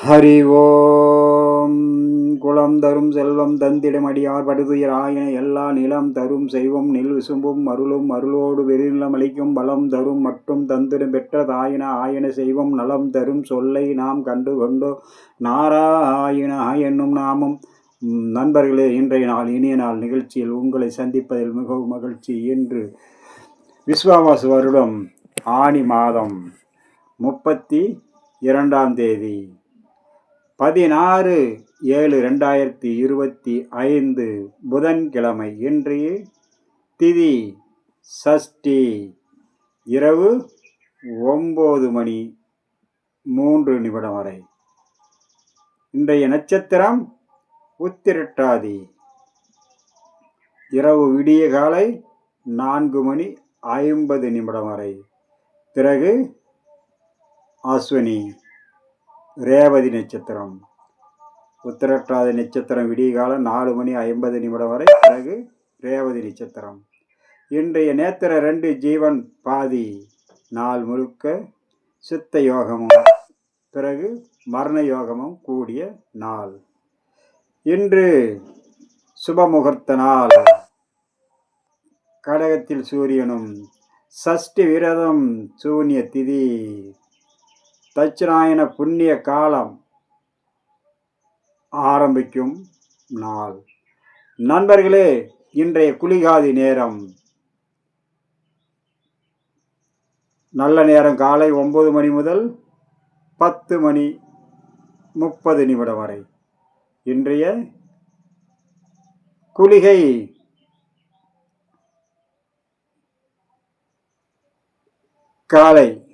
ஹரி ஓம். குளம் தரும் செல்வம் தந்திடம் அடியார் படுதுயர் ஆயின எல்லா நிலம் தரும் செய்வம் நெல் விசும்பும் அருளும் அருளோடு வெறிநிலம் அளிக்கும் பலம் தரும் மட்டும் தந்திடம் பெற்ற தாயின ஆயன செய்வம் நலம் தரும் சொல்லை நாம் கண்டு கொண்டோ நாராயண என்னும் நாமம். நண்பர்களே இன்றைய நாள் இனிய நாள் நிகழ்ச்சியில் உங்களை சந்திப்பதில் மிகவும் மகிழ்ச்சி. என்று விஸ்வாவாசு வருடம் ஆனி மாதம் முப்பத்தி இரண்டாம் தேதி. பதினாறு ஏழு ரெண்டாயிரத்தி இருபத்தி ஐந்து புதன்கிழமை இன்றைய திதி சஷ்டி இரவு ஒம்பது மணி மூன்று நிமிடம் வரை. இன்றைய நட்சத்திரம் உத்திரட்டாதி. இரவு விடிய காலை நான்கு மணி ஐம்பது நிமிடம் வரை. பிறகு அஸ்வினி. ரேவதி நட்சத்திரம். உத்திரட்டாதி நட்சத்திரம் விடியகாலம் நாலு மணி ஐம்பது நிமிடம் வரை பிறகு ரேவதி நட்சத்திரம். இன்றைய நேத்திர ரெண்டு ஜீவன் பாதி நாள் முழுக்க சித்த யோகமும் பிறகு மரண யோகமும் கூடிய நாள். இன்று சுபமுகூர்த்த நாள். கடகத்தில் சூரியனும் சஷ்டி விரதம் சூன்ய திதி தட்சிணாயன புண்ணிய காலம் ஆரம்பிக்கும் நாள். நண்பர்களே இன்றைய குளிகாதி நேரம். நல்ல நேரம் காலை ஒன்பது மணி முதல் பத்து மணி முப்பது நிமிடம் வரை. இன்றைய குளிகை காலை.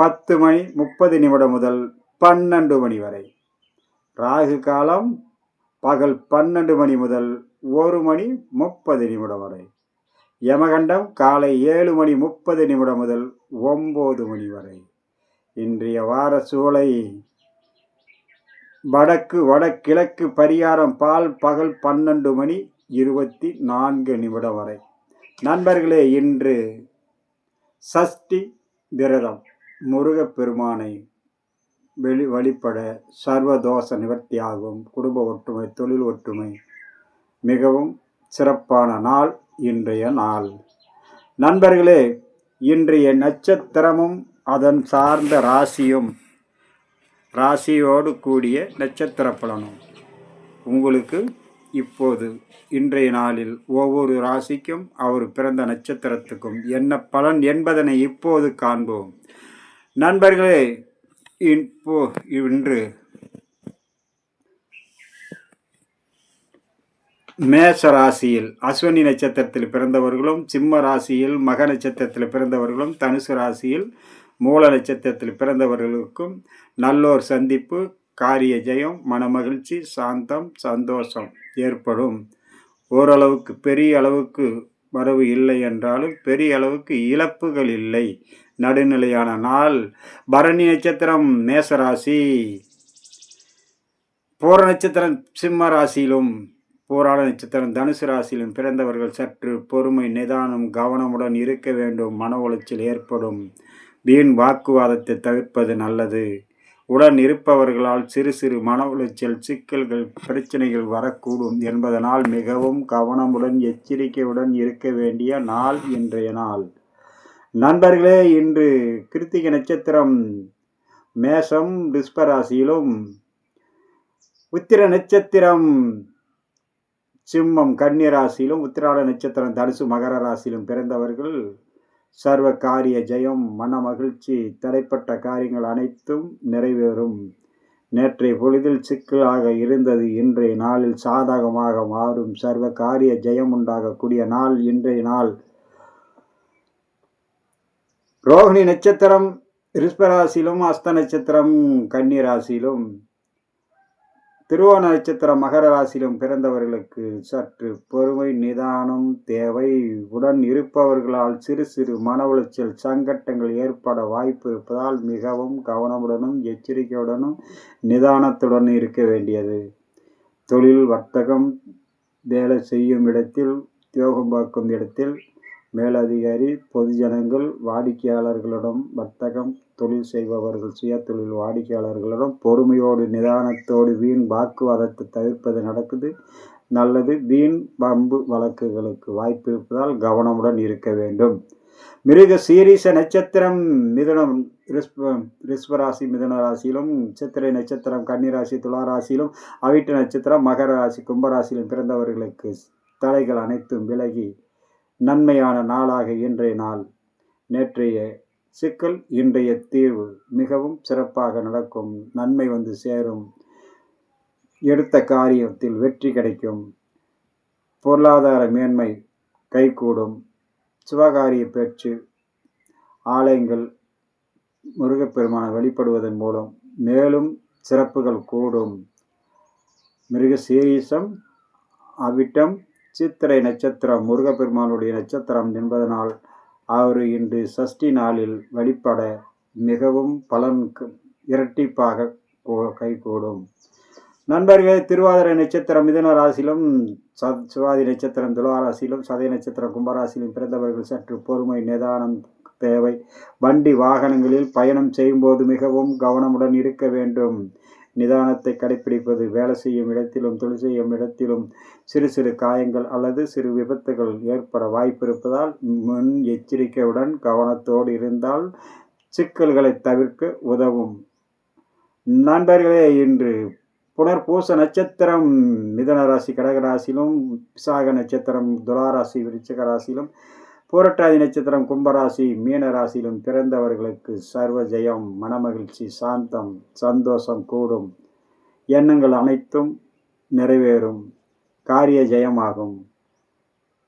பத்து மணி முப்பது நிமிடம் முதல் பன்னெண்டு மணி வரை. ராகு காலம் பகல் பன்னெண்டு மணி முதல் ஒரு மணி முப்பது நிமிடம் வரை. யமகண்டம் காலை ஏழு மணி முப்பது நிமிடம் முதல் ஒம்பது மணி வரை. இன்றைய வார சூளை வடக்கு வடகிழக்கு பரிகாரம் பால் பகல் பன்னெண்டு மணி இருபத்தி நான்கு நிமிடம் வரை. நண்பர்களே இன்று சஷ்டி விரதம். முருகப்பெருமானை வெளி வழிபட சர்வதோஷ நிவர்த்தியாகும் குடும்ப ஒற்றுமை தொழில் ஒற்றுமை மிகவும் சிறப்பான நாள் இன்றைய நாள். நண்பர்களே இன்றைய நட்சத்திரமும் அதன் சார்ந்த ராசியும் ராசியோடு கூடிய நட்சத்திர பலனும். உங்களுக்கு இப்போது இன்றைய நாளில் ஒவ்வொரு ராசிக்கும் அவர் பிறந்த நட்சத்திரத்துக்கும் என்ன பலன் என்பதனை இப்போது காண்போம். நண்பர்களே இப்போ இன்று மேஷ ராசியில் அஸ்வினி நட்சத்திரத்தில் பிறந்தவர்களும் சிம்ம ராசியில் மக நட்சத்திரத்தில் பிறந்தவர்களும் தனுசு ராசியில் மூல நட்சத்திரத்தில் பிறந்தவர்களுக்கும் நல்லோர் சந்திப்பு காரிய ஜெயம் மனமகிழ்ச்சி சாந்தம் சந்தோஷம் ஏற்படும். ஓரளவுக்கு பெரிய அளவுக்கு வரவு இல்லை என்றாலும் பெரிய அளவுக்கு இழப்புகள் இல்லை. நடுநிலையான நாள். பரணி நட்சத்திரம் மேசராசி. பூர நட்சத்திரம் சிம்ம ராசியிலும் போராட நட்சத்திரம் தனுசு ராசியிலும் பிறந்தவர்கள் சற்று பொறுமை நிதானம் கவனமுடன் இருக்க வேண்டும். மன உளைச்சல் ஏற்படும். வீண் வாக்குவாதத்தை தவிர்ப்பது நல்லது. உடன் இருப்பவர்களால் சிறு சிறு மன உளைச்சல் சிக்கல்கள் பிரச்சனைகள் வரக்கூடும் என்பதனால் மிகவும் கவனமுடன் எச்சரிக்கையுடன் இருக்க வேண்டிய நாள் இன்றைய நாள். நண்பர்களே இன்று கிருத்திகை நட்சத்திரம் மேஷம் ரிஸ்பராசியிலும் உத்திர நட்சத்திரம் சிம்மம் கன்னிராசியிலும் உத்திராட நட்சத்திரம் தனுசு மகர ராசியிலும் பிறந்தவர்கள் சர்வ காரிய ஜெயம் மன மகிழ்ச்சி தடைப்பட்ட காரியங்கள் அனைத்தும் நிறைவேறும். நேற்றைய பொழுதில் சிக்கலாக இருந்தது இன்றைய நாளில் சாதகமாக மாறும். சர்வ காரிய ஜெயம் உண்டாகக்கூடிய நாள் இன்றைய நாள். ரோகிணி நட்சத்திரம் ரிஷ்பராசியிலும் அஸ்த நட்சத்திரம் கன்னிராசியிலும் திருவோண நட்சத்திரம் மகர ராசியிலும் பிறந்தவர்களுக்கு சற்று பொறுமை நிதானம் தேவை. உடன் இருப்பவர்களால் சிறு சிறு மன உளைச்சல் சங்கட்டங்கள் ஏற்பட வாய்ப்பு இருப்பதால் மிகவும் கவனமுடனும் எச்சரிக்கையுடனும் நிதானத்துடன் இருக்க வேண்டியது. தொழில் வர்த்தகம் வேலை செய்யும் இடத்தில் உத்தியோகம் பார்க்கும் இடத்தில் மேலதிகாரி பொதுஜனங்கள் வாடிக்கையாளர்களிடம் வர்த்தகம் தொழில் செய்பவர்கள் சுயதொழில் வாடிக்கையாளர்களிடம் பொறுமையோடு நிதானத்தோடு வீண் வாக்குவாதத்தை தவிர்ப்பது நடக்குது. நல்லது வீண் பம்பு வழக்குகளுக்கு வாய்ப்பு இருப்பதால் கவனமுடன் இருக்க வேண்டும். மிருக சீரிச நட்சத்திரம் மிதுனம் ரிஸ்வராசி மிதன ராசியிலும் சித்திரை நட்சத்திரம் கன்னிராசி துலா ராசியிலும் அவிட்ட நட்சத்திரம் மகர ராசி கும்பராசியிலும் பிறந்தவர்களுக்கு தடைகள் அனைத்தும் விலகி நன்மையான நாளாக இன்றைய நாள். நேற்றைய சிக்கல் இன்றைய தீர்வு மிகவும் சிறப்பாக நடக்கும் நன்மை வந்து சேரும். எடுத்த காரியத்தில் வெற்றி கிடைக்கும். பொருளாதார மேன்மை கைகூடும். சிவகாரிய பேச்சு ஆலயங்கள் முருகப்பெருமானை வழிபடுவதன் மூலம் மேலும் சிறப்புகள் கூடும். மிருக சீரீசம் அவிட்டம் சித்திரை நட்சத்திரம் முருகப்பெருமானுடைய நட்சத்திரம் என்பதனால் அவர் இன்று சஷ்டி நாளில் வழிபட மிகவும் பலன் இரட்டிப்பாக கைகூடும். நண்பர்களே திருவாதிரை நட்சத்திரம் மிதுன ராசியிலும் ச- சுவாதி நட்சத்திரம் துளாராசியிலும் சதய நட்சத்திரம் கும்பராசியிலும் பிறந்தவர்கள் சற்று பொறுமை நிதானம் தேவை. வண்டி வாகனங்களில் பயணம் செய்யும்போது மிகவும் கவனமுடன் இருக்க வேண்டும். நிதானத்தை கடைப்பிடிப்பது வேலை செய்யும் இடத்திலும் தொழில் செய்யும் இடத்திலும் சிறு சிறு காயங்கள் அல்லது சிறு விபத்துகள் ஏற்பட வாய்ப்பிருப்பதால் முன் எச்சரிக்கையுடன் கவனத்தோடு இருந்தால் சிக்கல்களை தவிர்க்க உதவும். நண்பர்களே இன்று புனர்பூச நட்சத்திரம் மிதன ராசி விசாக நட்சத்திரம் துலா ராசி ராசியிலும் பூரட்டாதி நட்சத்திரம் கும்பராசி மீன ராசியிலும் பிறந்தவர்களுக்கு சர்வ ஜெயம் மனமகிழ்ச்சி சாந்தம் சந்தோஷம் கூடும். எண்ணங்கள் அனைத்தும் நிறைவேறும். காரிய ஜெயமாகும்.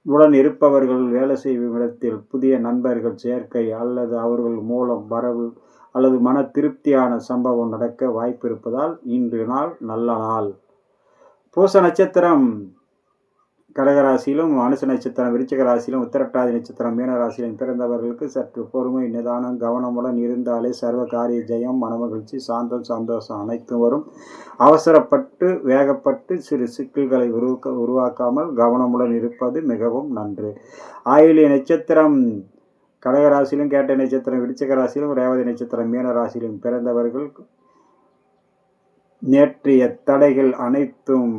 உடன் இருப்பவர்கள் வேலை செய்யும் இடத்தில் புதிய நண்பர்கள் சேர்க்கை அல்லது அவர்கள் மூலம் வரவு அல்லது மன திருப்தியான சம்பவம் நடக்க வாய்ப்பு இருப்பதால் இன்று நாள் நல்ல நாள். பூச நட்சத்திரம் கடகராசியிலும் அனுச நட்சத்திரம் விருச்சிக ராசியிலும் உத்திரட்டாதி நட்சத்திரம் மீனராசியிலும் பிறந்தவர்களுக்கு சற்று பொறுமை நிதானம் கவனமுடன் இருந்தாலே சர்வ காரிய ஜெயம் மனமகிழ்ச்சி சாந்தம் சந்தோஷம் அனைத்தும் வரும். அவசரப்பட்டு வேகப்பட்டு சிறு சிக்கல்களை உருவாக்க உருவாக்காமல் கவனமுடன் இருப்பது மிகவும் நன்று. ஆயுளிய நட்சத்திரம் கடகராசியிலும் கேட்ட நட்சத்திரம் விருச்சிக ராசியிலும் ரேவதி நட்சத்திரம் மீனராசியிலும் பிறந்தவர்கள் நேற்றைய தடைகள் அனைத்தும்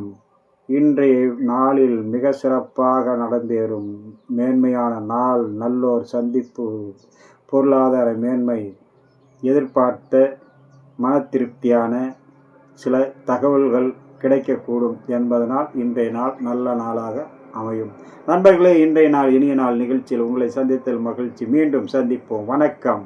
இன்றைய நாளில் மிக சிறப்பாக நடந்தேறும் மேன்மையான நாள் நல்லோர் சந்திப்பு பொருளாதார மேன்மை எதிர்பார்த்த மன திருப்தியான சில தகவல்கள் கிடைக்கக்கூடும் என்பதனால் இன்றைய நாள் நல்ல நாளாக அமையும். நண்பர்களே இன்றைய நாள் இனிய நாள் நிகழ்ச்சியில் உங்களை சந்தித்தல் மகிழ்ச்சி. மீண்டும் சந்திப்போம். வணக்கம்.